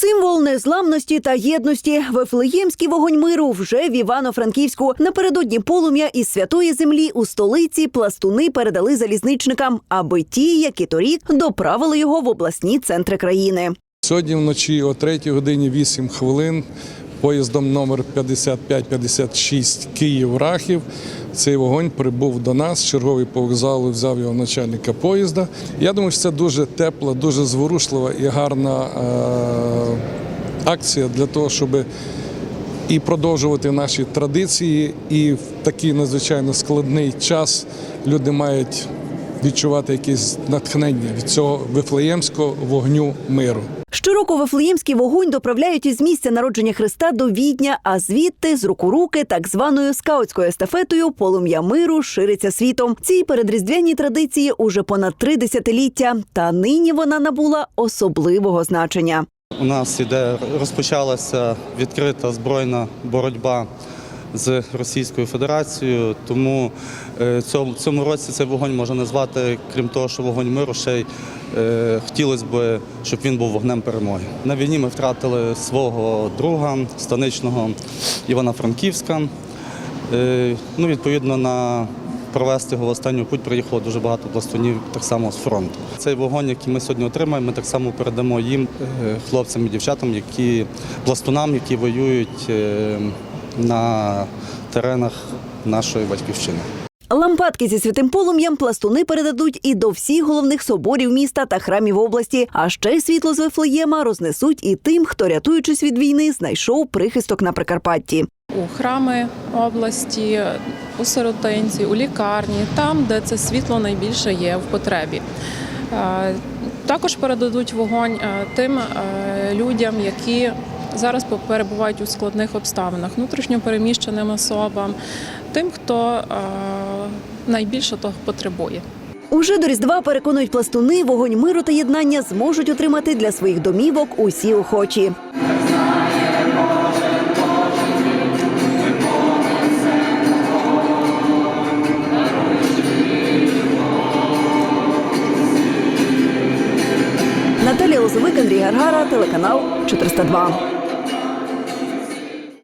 Символ незламності та єдності Вифлеємський вогонь миру вже в Івано-Франківську. Напередодні полум'я із святої землі у столиці пластуни передали залізничникам, аби ті, які торік, доправили його в обласні центри країни. Сьогодні вночі о 3 годині 8 хвилин поїздом номер 5556 Київ-Рахів цей вогонь прибув до нас. Черговий по вокзалу взяв його начальника поїзда. Я думаю, що це дуже тепла, дуже зворушлива і гарна е- акція для того, щоб і продовжувати наші традиції. І в такий надзвичайно складний час люди мають відчувати якесь натхнення від цього вифлеємського вогню миру. Щороку Вифлеємський вогонь доправляють із місця народження Христа до Відня, а звідти з рук у руки так званою скаутською естафетою полум'я миру шириться світом. Цій передріздвяній традиції уже понад три десятиліття, та нині вона набула особливого значення. У нас іде розпочалася відкрита збройна боротьба з Російською Федерацією, тому е, цьому, році цей вогонь можна назвати, крім того, що вогонь миру, ще й хотілося б, щоб він був вогнем перемоги. На війні ми втратили свого друга станичного Івана Франківська. Е, ну, відповідно, на провести його в останню путь приїхало дуже багато пластунів так само з фронту. Цей вогонь, який ми сьогодні отримаємо, ми так само передамо їм, е, хлопцям і дівчатам, які пластунам, які воюють е, на теренах нашої батьківщини. Лампадки зі святим полум'ям пластуни передадуть і до всіх головних соборів міста та храмів області. А ще світло з Вифлеєма рознесуть і тим, хто, рятуючись від війни, знайшов прихисток на Прикарпатті. у храми області, у сиротинці, у лікарні, там, де це світло найбільше є в потребі. Е, Також передадуть вогонь е, тим е, людям, які зараз перебувають у складних обставинах, внутрішньо переміщеним особам, тим, хто е, найбільше того потребує. Уже до Різдва переконують пластуни, вогонь миру та єднання зможуть отримати для своїх домівок усі охочі. Наталія Лозовик, Андрій Гаргара, телеканал 402.